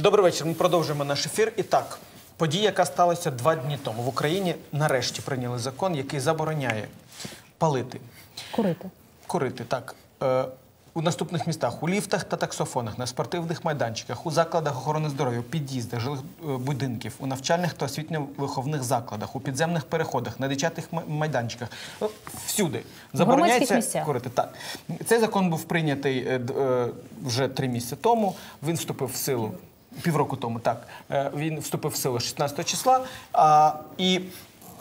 Добрий вечір. Ми продовжуємо наш ефір. І так, подія, яка сталася два дні тому в Україні, нарешті прийняли закон, який забороняє палити, Курити. курити так. Е, у наступних містах у ліфтах та таксофонах, на спортивних майданчиках, у закладах охорони здоров'я, у під'їздах, жилих е, будинків, у навчальних та освітньо-виховних закладах, у підземних переходах, на дитячих майданчиках, е, всюди забороняється курити. Так цей закон був прийнятий е, вже три місяці тому. Він вступив в силу. Півроку тому так Е, він вступив в силу 16 числа. А, і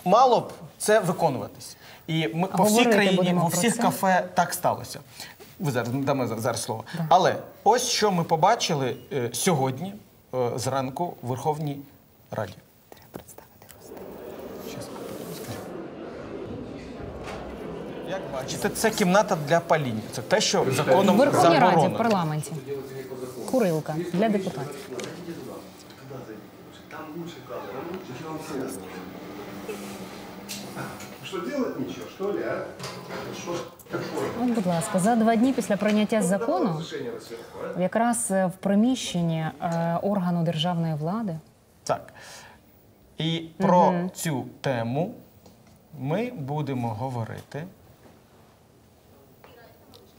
мало б це виконуватись. І ми по всій країні, у всіх це. кафе так сталося. Ви зараз дамо зараз слово. Але ось що ми побачили е, сьогодні е, зранку в Верховній Раді. Щас, скажу. Як бачите, це кімната для паління. Це те, що законом. В законом Верховній Раді, в парламенті. Курилка для депутатів. Что делать ничего, что ли, а? Что ж такое? От, будь ласка, за два дні після прийняття закону, сверху, якраз е, в приміщенні е, органу державної влади, Так. І про цю тему ми будемо говорити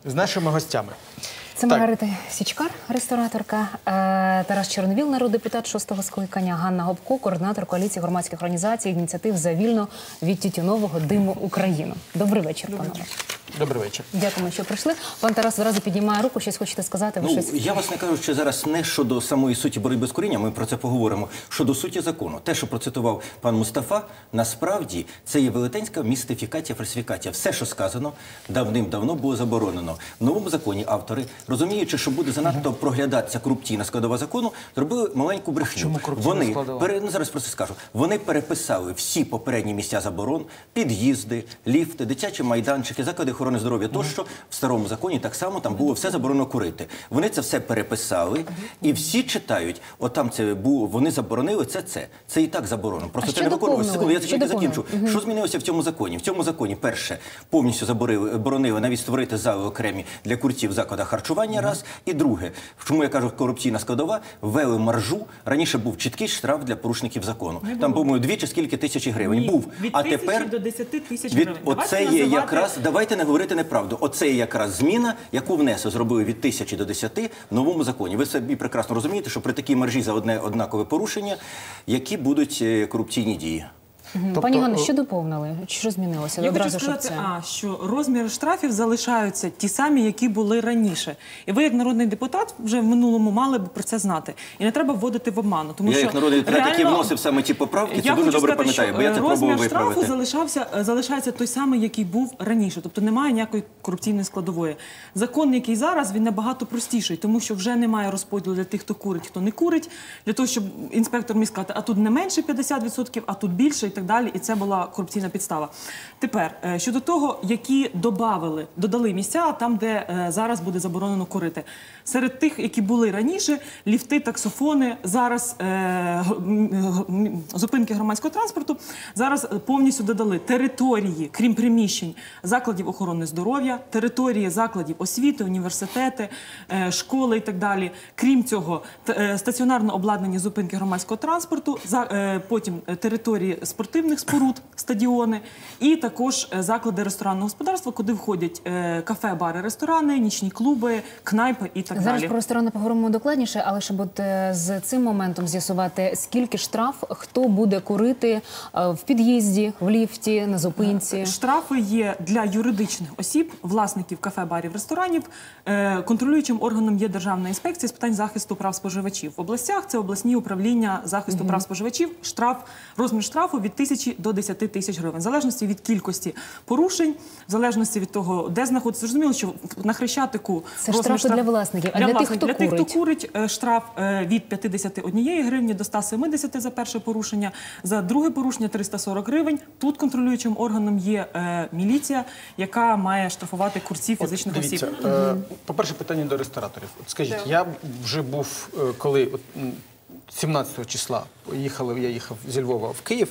з нашими гостями. Це Так. Маргарита Січкар, рестораторка, е, Тарас Чорновіл, народний депутат шостого скликання, Ганна Гопко, координатор коаліції громадських організацій ініціатив за вільно від тютюнового диму Україну. Добрий вечір, панове. Добрий вечір. Дякуємо, що прийшли. Пан Тарас одразу підіймає руку. Щось хочете сказати? Ви Ну, щось я вас не кажу, що зараз не щодо самої суті боротьби з курінням, ми про це поговоримо. Щодо суті закону, те, що процитував пан Мустафа, насправді це є велетенська містифікація, фальсифікація. Все, що сказано, давним-давно було заборонено. В новому законі автори, розуміючи, що буде занадто проглядатися корупційна складова закону, зробили маленьку брехню. чому корупційна складова? пере- ну, зараз про це скажу. Вони переписали всі попередні місця заборон, під'їзди, ліфти, дитячі майданчики, заклади охорони здоров'я. Тощо в старому законі так само там було все заборонено курити. Вони це все переписали, і всі читають. От там це було. Вони заборонили це. Це це і так заборонено. Просто це не виконувалося. доповнили? Секунду, я Що тільки закінчу. Що змінилося в цьому законі? В цьому законі перше повністю заборили боронили навіть створити зали окремі для курців в закладах харчування. Раз і друге, чому я кажу корупційна складова, ввели маржу. Раніше був чіткий штраф для порушників закону. Там, по-моєму, дві чи скільки тисячі гривень Ні, був. від а тепер до 10 тисяч від гривень. оце є якраз. Давайте не говорити неправду. Оце є якраз зміна, яку внесе зробили від тисячі до десяти в новому законі. Ви собі прекрасно розумієте, що при такій маржі за одне однакове порушення, які будуть е, корупційні дії. Тобто, Пані Ганно, е, що доповнили? Що змінилося? Я хочу сказати, це. а, що розміри штрафів залишаються ті самі, які були раніше. І ви, як народний депутат, вже в минулому мали б про це знати. І не треба вводити в обману. Тому я що як народний депутат, який вносив саме ті поправки, це Я дуже добре сказати, пам'ятаю, бо я е, це пробував розмір штрафу виправити. залишався, е, залишається той самий, який був раніше. Тобто немає ніякої корупційної складової. Закон, який зараз, він набагато простіший, тому що вже немає розподілу для тих, хто курить, хто не курить, для того, щоб інспектор міг сказати, а тут не менше 50%, а тут більше і так далі. І це була корупційна підстава. Тепер е, щодо того, які додали, додали місця там, де е, зараз буде заборонено курити. Серед тих, які були раніше, ліфти, таксофони, зараз е, зупинки громадського транспорту, зараз повністю додали території, крім приміщень, закладів охорони здоров'я, території закладів освіти, університети, школи і так далі. Крім цього, стаціонарно обладнані зупинки громадського транспорту, за, потім території спортивних споруд, стадіони, і також е, заклади ресторанного господарства, куди входять е, кафе, бари, ресторани, нічні клуби, кнайпи і так Зараз далі. про ресторани поговоримо докладніше, але щоб от е, з цим моментом з'ясувати, скільки штраф, хто буде курити в під'їзді, в ліфті, на зупинці. Штрафи є для юридичних осіб, власників кафе, барів, ресторанів. Контролюючим органом є Державна інспекція з питань захисту прав споживачів. В областях це обласні управління захисту прав споживачів. Штраф розмір штрафу від тисячі до 10 тисяч гривень, в залежності від кількості порушень, в залежності від того, де знаходиться. Зрозуміло, що на хрещатику Це штрафи для власників. А для тих, хто для тих, хто курить, е, штраф е, від 51 гривні до 170 за перше порушення, за друге порушення 340 гривень. Тут контролюючим органом є е, міліція, яка має штрафувати курців От фізичних дивіться, осіб. е, По-перше, питання до рестораторів. От скажіть, я вже був, коли от, 17 числа поїхали, я їхав зі Львова в Київ.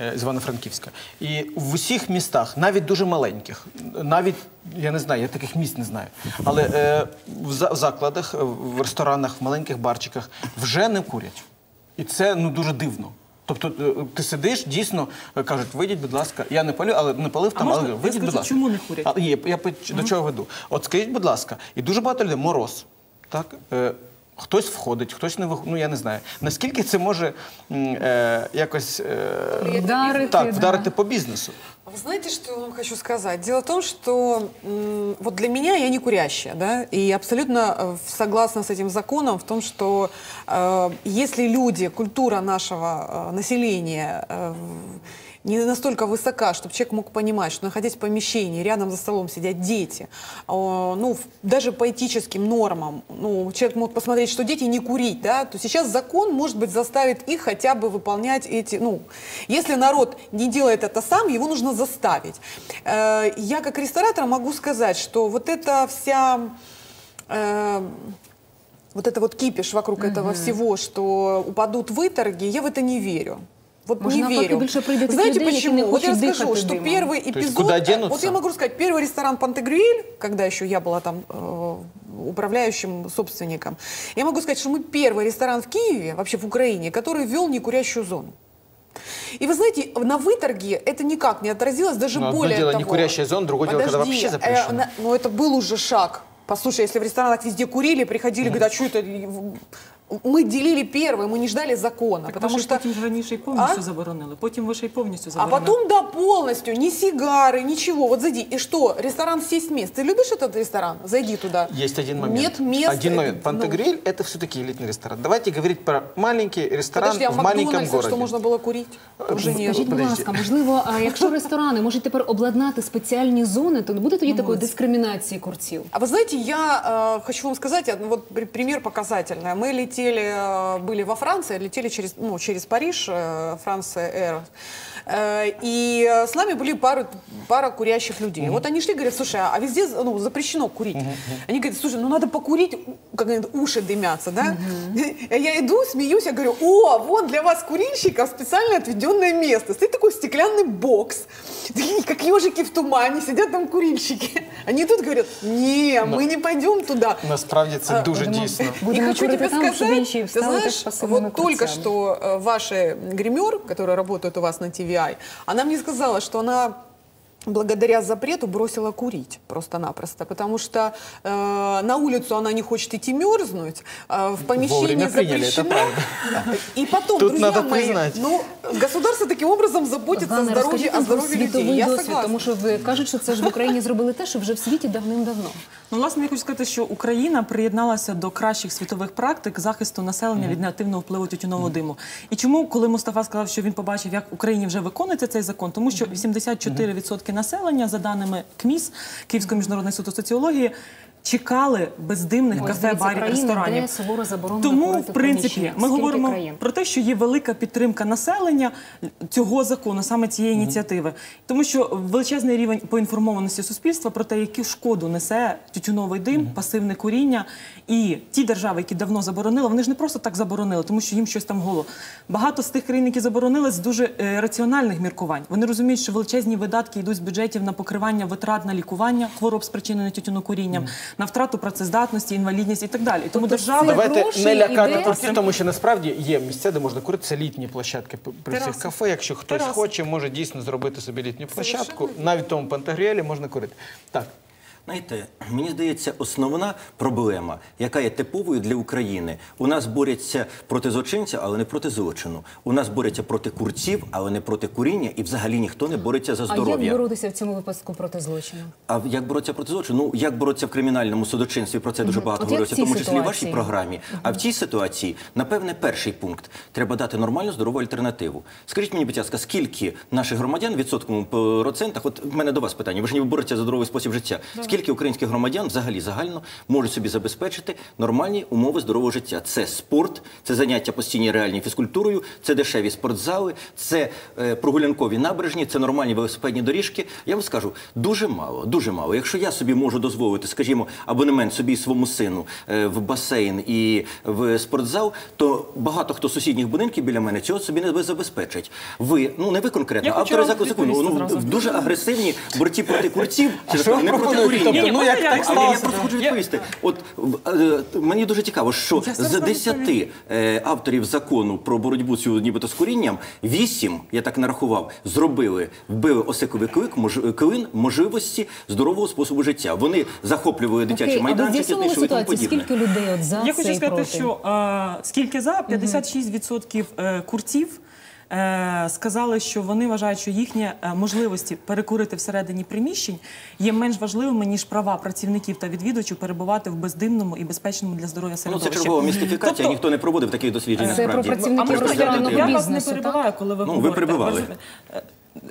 Е, з Івано-Франківська. І в усіх містах, навіть дуже маленьких, навіть я не знаю, я таких міст не знаю. Але е, в за- в закладах, е, в ресторанах, в маленьких барчиках вже не курять. І це ну дуже дивно. Тобто е, ти сидиш, дійсно кажуть, вийдіть, будь ласка. Я не палю, але не палив там, можна але я вийдіть, будь ласка. чому не курять? А, є, я по- до чого веду. От скажіть, будь ласка, і дуже багато людей мороз. Так? Е, хтось входить, хтось не виходить. Ну я не знаю. Наскільки це може м, е, якось е, Вдарити, так, да. вдарити по бізнесу? Вы знаете, что я вам хочу сказать? Дело в том, что м, вот для меня я не курящая, да, и абсолютно э, согласна с этим законом в том, что э, если люди, культура нашего э, населения э, не настолько высока, чтобы человек мог понимать, что находясь в помещении, рядом за столом сидят дети, ну, даже по этическим нормам, ну, человек мог посмотреть, что дети не курить, да, то сейчас закон, может быть, заставит их хотя бы выполнять эти, ну, если народ не делает это сам, его нужно заставить. Э, Я как ресторатор могу сказать, что вот эта вся э, вот это вот кипиш вокруг этого всего, что упадут выторги, я в это не верю. Вот Может, не верю. Знаете людей, почему? Вот я дыхать что дымом. первый есть эпизод... куда э, денутся? Вот я могу сказать, первый ресторан Пантегрюэль, когда еще я была там э, управляющим собственником, я могу сказать, что мы первый ресторан в Киеве, вообще в Украине, который ввел некурящую зону. И вы знаете, на выторге это никак не отразилось, даже Ну, одно более дело того. некурящая зона, другое дело, когда вообще э, запрещено. на- но это был уже шаг. Послушай, если в ресторанах везде курили, приходили, говорят, а что это... Мы делили первые, мы не ждали закона, Так потому ви ж что... потім ж раніше і повністю А? заборонили. Потім ви ще й повністю А заборонили. потом, да, полностью, ни сигары, ничего. Вот зайди. И что, ресторан сесть мест. Ты любишь этот ресторан? Зайди туда. Есть один момент. Нет мест. Один момент. Ну, Пантагриль – это все-таки элитный ресторан. Давайте говорить про маленький ресторан Подожди, а в в маленьком Макдональдсе городе. что можно было курить? Уже нет. Скажіть, будь Подожди. ласка, можливо, а якщо ресторани можуть тепер обладнати спеціальні зони, то не буде тоді такої дискримінації курців? А вы знаете, я э, хочу вам сказать, один вот при- пример показательный. Мы летели, э, были во Франции, летели через, ну, через Париж, э, Франция Air. Э, и с нами были пары, пара курящих людей. Вот они шли, говорят, слушай, а везде ну, запрещено курить. Они говорят, слушай, ну надо покурить, как говорят, уши дымятся, да? Я иду, смеюсь, я говорю, о, вот для вас, курильщиков, специально отведенное место. Стоит такой стеклянный бокс, такие, как ежики в тумане, сидят там курильщики. Они тут говорят, не, мы не пойдем туда. Насправді це А, дуже дійсно. И хочу тебе сказать, інші ты знаешь, вот только что э, ваша гример, которая работает у вас на TVI, она мне сказала, что она благодаря запрету бросила курить просто-напросто, потому что э, на улицу она не хочет идти мерзнуть, э, в помещении Вовремя приняли, это запрещено. правда. И потом, Тут друзья надо мои, признать. ну, государство таким образом заботится о Ганна, здоровье, розкажіть о нам про здоровье людей. світовий Я досвід, согласна. тому що ви кажуть, що це ж в Україні зробили те, що вже в світі давним-давно. Ну, власне, я хочу сказати, що Україна приєдналася до кращих світових практик захисту населення від негативного впливу тютюнового диму. І чому, коли Мустафа сказав, що він побачив, як в Україні вже виконується цей закон, тому що 84% населення, за даними КМІС, Київського міжнародного інституту соціології, чекали бездимних Ось кафе, барів, ресторанів. Тому, в принципі, ми говоримо країн? про те, що є велика підтримка населення цього закону, саме цієї ініціативи, тому що величезний рівень поінформованості суспільства про те, яку шкоду несе тютюновий дим, пасивне куріння. І ті держави, які давно заборонили, вони ж не просто так заборонили, тому що їм щось там голо. Багато з тих країн, які заборонили, з дуже е, раціональних міркувань. Вони розуміють, що величезні видатки йдуть з бюджетів на покривання витрат на лікування хвороб, спричинених тютюнокурінням, на втрату працездатності, інвалідність і так далі. Тому Тобто держава Давайте не лякати курців, тому що насправді є місця, де можна курити. Це літні площадки при всіх кафе. Якщо хтось хоче, може дійсно зробити собі літню площадку. Навіть в тому Пантагріелі можна курити. Так. Знаєте, мені здається, основна проблема, яка є типовою для України. У нас борються проти злочинця, але не проти злочину. У нас борються проти курців, але не проти куріння, і взагалі ніхто не бореться за А як боротися в цьому випадку проти злочину? А як боротися проти злочину? Ну як боротися в кримінальному судочинстві? Про це дуже багато От говорилося, в тому числі в вашій програмі. А в цій ситуації, напевне, перший пункт треба дати нормальну здорову альтернативу. Скажіть мені, будь ласка, скільки наших громадян відсотковому процентах? От в мене до вас питання. Ви ж не боретеся за здоровий спосіб життя. Скільки скільки українських громадян взагалі загально можуть собі забезпечити нормальні умови здорового життя. Це спорт, це заняття постійні реальні фізкультурою, це дешеві спортзали, це е, прогулянкові набережні, це нормальні велосипедні доріжки. Я вам скажу, дуже мало, дуже мало. Якщо я собі можу дозволити, скажімо, абонемент собі і своєму сину е, в басейн і в спортзал, то багато хто з сусідніх будинків біля мене цього собі не забезпечить. Ви, ну не ви конкретно, Я хочу автори вам закону, відповісти ну, зразу. дуже агресивні борці проти курців, чи не проти пропонуєте? Тобто, ну як так я- Але я просто хочу відповісти. От е, мені дуже цікаво, що з 10 е, авторів закону про боротьбу цю нібито з курінням, 8, я так нарахував, зробили, вбили осиковий клик, мож, клин можливості здорового способу життя. Вони захоплювали дитячі Окей, майданчики, знищили і тому подібне. скільки людей от за Я хочу сказати, проти? що скільки за 56% е, курців. Е, Сказали, що вони вважають, що їхні е, можливості перекурити всередині приміщень є менш важливими ніж права працівників та відвідувачів перебувати в бездимному і безпечному для здоров'я Ну, це чергова містифікація, Тобто- ніхто не проводив таких досліджень. Це про працівників можна я, я вас не перебиваю, коли ви Ну, ви говорите. перебивали. розумієте? Е,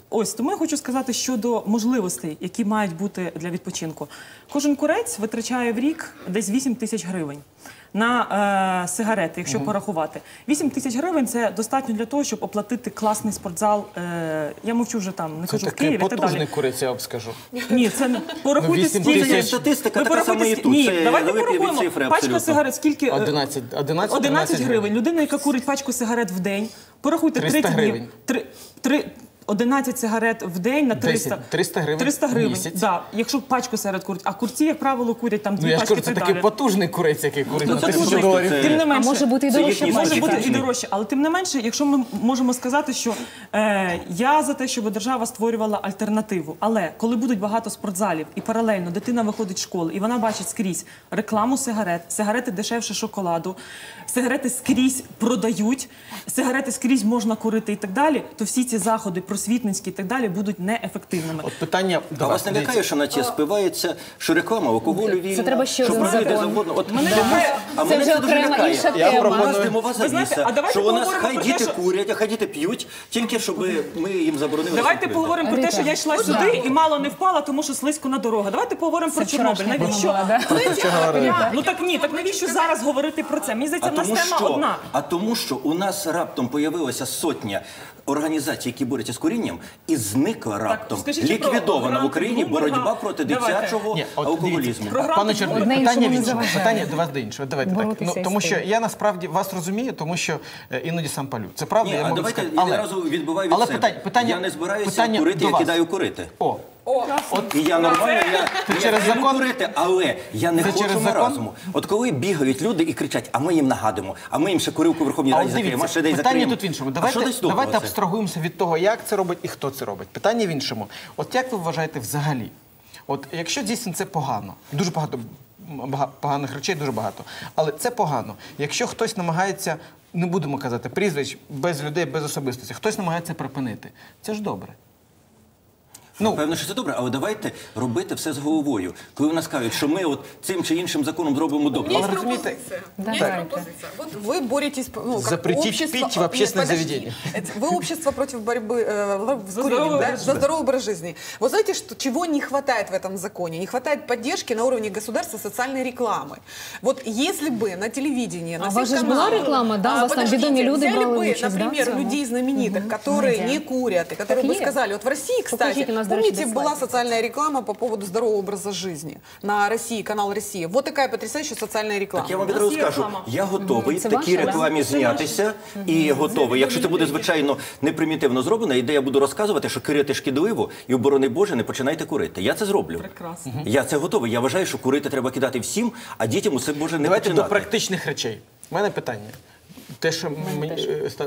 Ось тому я хочу сказати щодо можливостей, які мають бути для відпочинку. Кожен курець витрачає в рік десь 8 тисяч гривень на е, сигарети, якщо порахувати. 8 тисяч гривень це достатньо для того, щоб оплатити класний спортзал. Е, я мовчу вже там, не Це кажу в Києві так потужний курець, я вам скажу. Ні, це не порахуйте Ну, скільки. Статистика Ви така порахуйте, сама і тут. Ні, Це давайте порахуємо. цифри Пачка сигарет скільки? е, 11, 11, 11 гривень. Людина, яка курить пачку сигарет в день, порахуйте 300 30 днів. гривень. Три, три, 11 сигарет в день на 300. 10, 300 гривень 300 гривень, місяць. Да, якщо пачку сигарет курить. А курці, як правило, курять там дві Ну я ж пачки кажу, це так такий далі. потужний курець, який курить Ну, на це 1000 дуже доларів. Тим не А менше, може бути і дорожче може бути і дорожче, але тим не менше, якщо ми можемо сказати, що е, я за те, щоб держава створювала альтернативу. Але коли будуть багато спортзалів і паралельно дитина виходить з школи, і вона бачить скрізь рекламу сигарет, сигарети дешевше шоколаду, сигарети скрізь продають, сигарети скрізь можна курити і так далі, то всі ці заходи просвітницькі і так далі будуть неефективними. От питання до вас. не лякає, що на ті спивається, що реклама алкоголю вільна, треба ще що один про закон. завгодно. От Мене мене лякає- а Це мене це дуже окрема лякає. інша Я тема. У нас пропоную- димова Ви знаєте, завіса, а давайте що у нас поговоримо хай про те, діти що- курять, а хай діти п'ють, тільки щоб ми їм заборонили. Давайте поговоримо про те, що я йшла сюди і мало не впала, тому що слизько на дорога. Давайте поговоримо про Чорнобиль. вчорашня Навіщо? Ну так ні, так навіщо зараз говорити про це? Мені А здається, в нас тема що, одна. а тому, що у нас раптом появилася сотня організацій, які борються з курінням, і зникла раптом скажіть, про ліквідована в Україні Блумберга. боротьба проти Давайте. дитячого Ні, от алкоголізму. дивіться, Програма Пане Одне іншому питання не в заважає. Питання до вас до іншого. Давайте так. Боротися Ну, із тому що тим. я насправді вас розумію, тому що е, іноді сам палю. Це правда, Ні, я а можу давайте сказати. я Але, одразу відбиваю від але себе. питання, питання, я не збираюся питання курити, до я вас. кидаю курити. О, І я нормально, я, я через закон? курити, але я не хочу через закон? маразму. От коли бігають люди і кричать, а ми їм нагадуємо, а ми їм ще курилку в Верховній Раді закриємо, а ще десь питання закриємо. тут в іншому. А Давайте, десь давайте це? абстрагуємося від того, як це робить і хто це робить. Питання в іншому. От як ви вважаєте взагалі? От якщо дійсно це погано, дуже багато бага- поганих речей, дуже багато. Але це погано. Якщо хтось намагається, не будемо казати прізвищ, без людей, без особистості, хтось намагається припинити. Це ж добре. Ну, певно, що це добре, але давайте робити все з головою. Коли в нас кажуть, що ми от цим чи іншим законом зробимо У добре. меня есть Але розумієте, пропозиция. У меня Давайте. есть пропозиция. Вот вы боретесь, ну, как Запретить общество... пить в Нет, общественное подожди. заведение. Это Вы общество против борьбы э, с За курением, здоровый да? образ За здоровый образ жизни. Вот знаете, что, чего не хватает в этом законе? Не хватает поддержки на уровне государства социальной рекламы. Вот если бы на телевидении, на А у всех вас же ж каналах- была реклама, да? У А, вас там подождите, ведомые люди взяли брали бы, участь, да, в например, цьому? людей знаменитых, которые Медиа. не курят, и которые Так бы есть. сказали, вот в России, кстати, Покажите, у нас, помните, была социальная реклама по поводу здорового образа жизни на России, канал Россия. Вот такая потрясающая социальная реклама. Так я вам відразу скажу, реклама. я готовий в такій рекламі знятися і готовий. Якщо це буде звичайно непримітивно зроблено, і де я буду розказувати, що курити шкідливо і оборони Боже, не починайте курити. Я це зроблю. Прекрасно. Я це готовий. Я вважаю, що курити треба кидати всім, а дітям усе може не Давайте до практичних речей. У мене питання. Те, що мені, е, ста-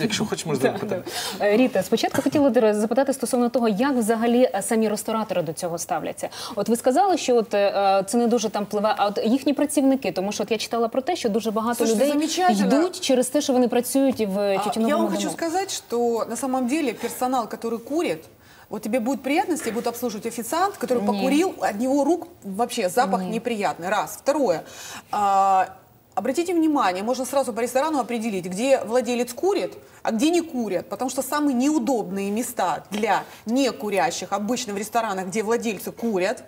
якщо хочеш, можна задати питання. Е, Ріта, спочатку хотіла тебе запитати стосовно того, як взагалі е, самі ресторатори до цього ставляться. От ви сказали, що от е, це не дуже там впливає, а от їхні працівники, тому що от я читала про те, що дуже багато Слушайте, людей замечательно. йдуть через те, що вони працюють в А, тютюновому Я вам хочу диму. сказать, что на самом деле персонал, который курит, вот тебе будет приятно, если будет обслуживать официант, который покурил, от него рук вообще запах неприятный. Раз. Второе. А, Обратите внимание, можно сразу по ресторану определить, где владелец курит, а где не курят. Потому что самые неудобные места для некурящих обычно в ресторанах, где владельцы курят,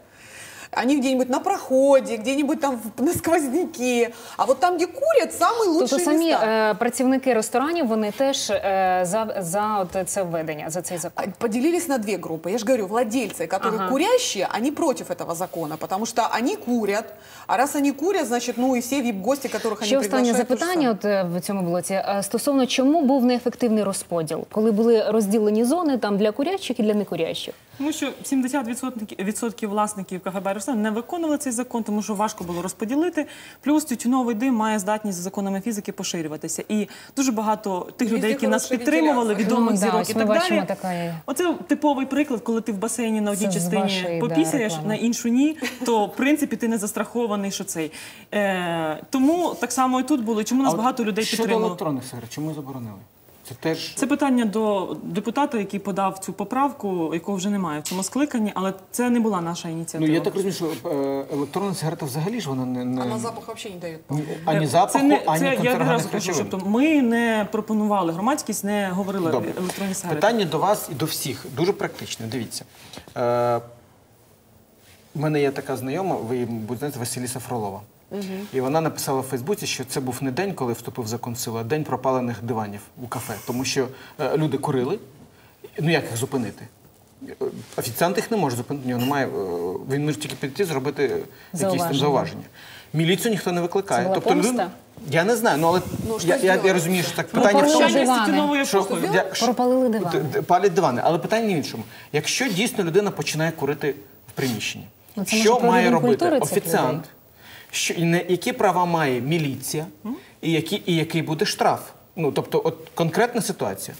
они где-нибудь на проходе, где-нибудь там в- на сквозняке. А вот там, где курят, самые Тобто лучшие самі места. е, працівники ресторанів вони теж е, за, за от це введення, за цей закон. А, Поделились на две группы. Я же говорю, владельцы, которые Ага. курящие, они против этого закона, потому что они курят. А раз они курят, значит, ну и все вип-гости, которых они Ще останнє приглашают, то же запитання самое. от е, в цьому блоці Е, стосовно чому був неефективний розподіл, коли були розділені зони там для курящих і для некурящих. Тому що 70% відсотків власників кафе ресторан не виконували цей закон, тому що важко було розподілити. Плюс тютюновий дим має здатність за законами фізики поширюватися. І дуже багато тих людей, які нас підтримували, відомих Ну, зірок і так далі. Оце типовий приклад, коли ти в басейні на одній частині попісяєш, на іншу ні, то в принципі ти не застрахований, що цей. Е, тому так само і тут було. Чому нас багато людей Щодо електронних сигарет, чому заборонили? Це теж Це питання до депутата, який подав цю поправку, якого вже немає в цьому скликанні, але це не була наша ну ініціатива. я так розумію, що е, електронна сигарета взагалі ж вона не, не... Она запах вообще не дает. ані запаху, це не, ані це, я відразу кажу, речовин. ми не пропонували, громадськість не говорила Добре. електронні сигарети. Питання до вас і до всіх дуже практичне. Дивіться. Е, у мене є така знайома, ви будете знаєте, Василіса Фролова. І вона написала в Фейсбуці, що це був не день, коли вступив закон в силу, а день пропалених диванів у кафе. Тому що е, люди курили. Ну як їх зупинити? Офіціант їх не може зупинити, нього немає. е, Він може тільки піти зробити якісь там Зауваження. зауваження. Міліцію ніхто не викликає. Це була тобто помста? Я не знаю, ну але Ну, я, я, я розумію, що так питання в тому, дивани. що, епохою. я- що- Пропалили дивани. Д- д- Палять дивани. Але питання в іншому. Якщо дійсно людина починає курити в приміщенні, Ну, це, що може, має робити культури цих офіціант? Що, які права має міліція, і, які, і який буде штраф? Ну, тобто, от конкретна ситуація.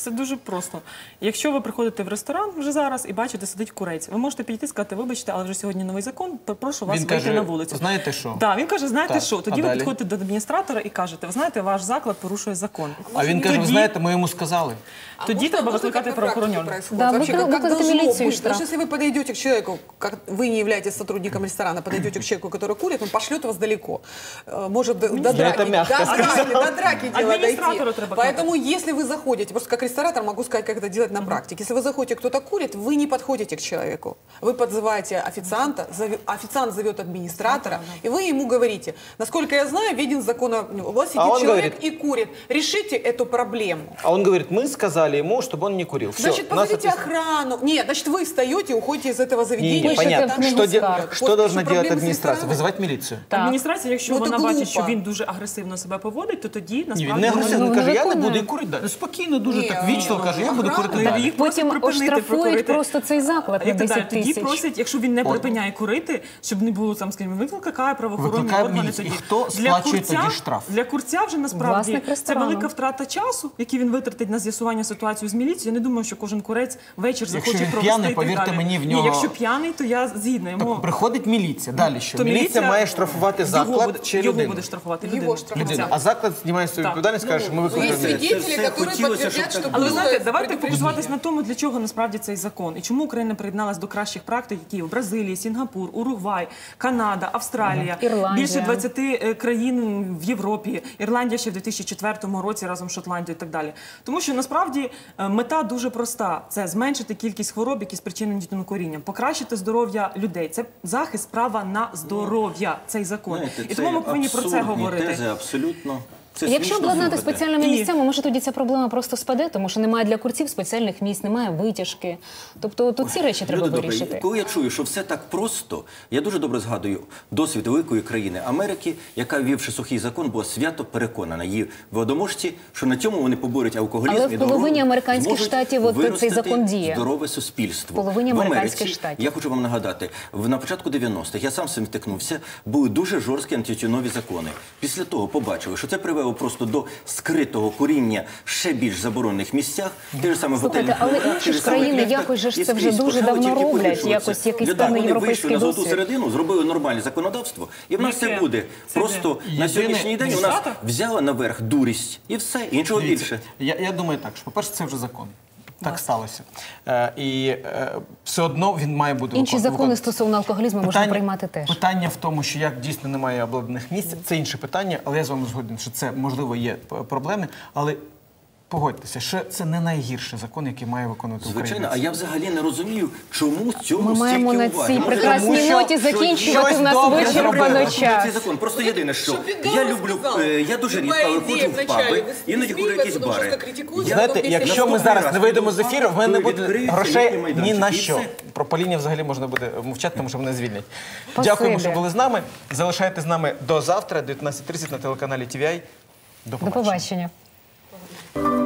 Це дуже просто. Якщо ви приходите в ресторан вже зараз і бачите, сидить курець, ви можете підійти і сказати, вибачте, але вже сьогодні новий закон, прошу вас Він вийти каже, на вулицю. «Знаєте що?» Так, він каже, знаєте Так, що? а Тоді ви далі? підходите до адміністратора і кажете, ви знаєте, ваш заклад порушує закон. А він каже, ви Тоді- знаєте, ми йому сказали. А Тоді можно- треба можно викликати как на практике правоохоронних. происходит? Да, Вообще, выкли- как, как выкликайте должно милицию и быть? штраф. Потому что если вы подойдете к человеку, как вы не являетесь сотрудником ресторана, подойдете к человеку, который курит, он пошлет вас далеко. Э, Может до, до драки, это мягко до драки, до драки дело дойти. Администратору треба Поэтому если вы заходите, просто как ресторатор могу сказать, как это делать на практике. Если вы заходите, кто-то курит, вы не подходите к человеку. Вы подзываете официанта, зове- официант зовет администратора, и вы ему говорите, насколько я знаю, виден закон, о- у вас сидит А он человек говорит- и курит. Решите эту проблему. А он говорит, мы сказали ему, чтобы он не курил. Все, Значит, нас позовите отпустили. охрану. Нет, значит, вы встаете и уходите из этого заведения. Не, не, Пишете понятно. в книгу Что, де- скарг. что Вот должна что делать проблемы с администрация? рестораном? Вызывать милицию? Так. Адміністрація, якщо Ну, вона це бачить, глупо. що він дуже агресивно себе поводить, то тоді Ні, насправді він не агресивно, Ну, він каже, я не незаконно. буду і курити далі. Спокійно, дуже Ні, так ні, вічно ну, каже, я буду курити ну, далі. їх Потім оштрафують просто цей заклад на як так далі? 10 Тоді тисяч. просять, якщо він не припиняє курити, щоб не було там, скажімо, викликає правоохоронні органи тоді. І хто сплачує тоді штраф? Для курця вже насправді це велика втрата часу, який він витратить на з'ясування ситуації з міліцією. Я не думаю, що кожен курець вечір захоче провести. п'яний, і повірте далі. мені, в Ні, нього- якщо п'яний, то я згідна. Йому Так, приходить міліція. Далі що? то Міліція має штрафувати заклад чи його буде штрафувати Його людину. штрафувати. Людина. А заклад знімає свою відповідальність, каже, що ми Ну, есть викликаємо. свидетели, все которые Але ви знаєте, давайте фокусуватись на тому, для чого насправді цей закон і чому Україна приєдналась до кращих практик, які в Бразилії, Сінгапур, Уругвай, Канада, Австралія, Ірландія. більше 20 е, країн в Європі, Ірландія ще в 2004 році разом з Шотландією і так далі. Тому що насправді е, мета дуже проста: це зменшити кількість хвороб, які спричинені тютюнокурінням, покращити здоров'я людей. Це захист права на здоров'я. Цей закон. Знаєте, і тому ми повинні про це говорити. Тези, абсолютно. Це Якщо обладнати спеціальними І- місцями, може тоді ця проблема просто спаде, тому що немає для курців спеціальних місць, немає витяжки. Тобто тут ці речі треба Люди вирішити. коли я чую, що все так просто, я дуже добре згадую досвід великої країни Америки, яка, ввівши сухий закон, була свято переконана її владоможці, що на цьому вони поборють алкоголізм Але в половині американських штатів от цей закон діє. Здорове суспільство. В половині американських штатів. Я хочу вам нагадати, на початку 90-х я сам з цим стикнувся, були дуже жорсткі антитюнові закони. Після того побачили, що це привело просто до скритого коріння ще більш заборонених місцях, те ж саме в Слухайте, готелі, але інші ж країни якось же ж це вже дуже давно роблять, якось якийсь певний вони європейський вийшли на золоту середину, зробили нормальне законодавство, і в нас це буде. Це Просто на сьогоднішній день у нас взяла наверх дурість і все, іншого нічого більше. Я, я думаю так, що, по-перше, це вже закон. Так сталося. Е, і е, все одно він має бути Інші закони стосовно алкоголізму можна приймати теж. Питання в тому, що як дійсно немає обладнаних місць, це інше питання, але я з вами згоден, що це можливо є проблеми. Але погодьтеся, що це не найгірший закон, який має виконувати Звичайно, а я взагалі не розумію, чому цьому Ми маємо на цій прекрасній що ноті закінчувати. У нас вичерпано час. Цей закон. Просто єдине, що я люблю, е, я дуже рідко, ходжу в паби, іноді курю якісь бари. Знаєте, якщо ми зараз не вийдемо з ефіру, в мене не буде грошей ні на що. Про Поліні взагалі можна буде мовчати, тому що мене звільнять. Спасибі. Дякуємо, що були з нами. Залишайтесь з нами до завтра, 19.30 на телеканалі TVI. До До побачення. побачення.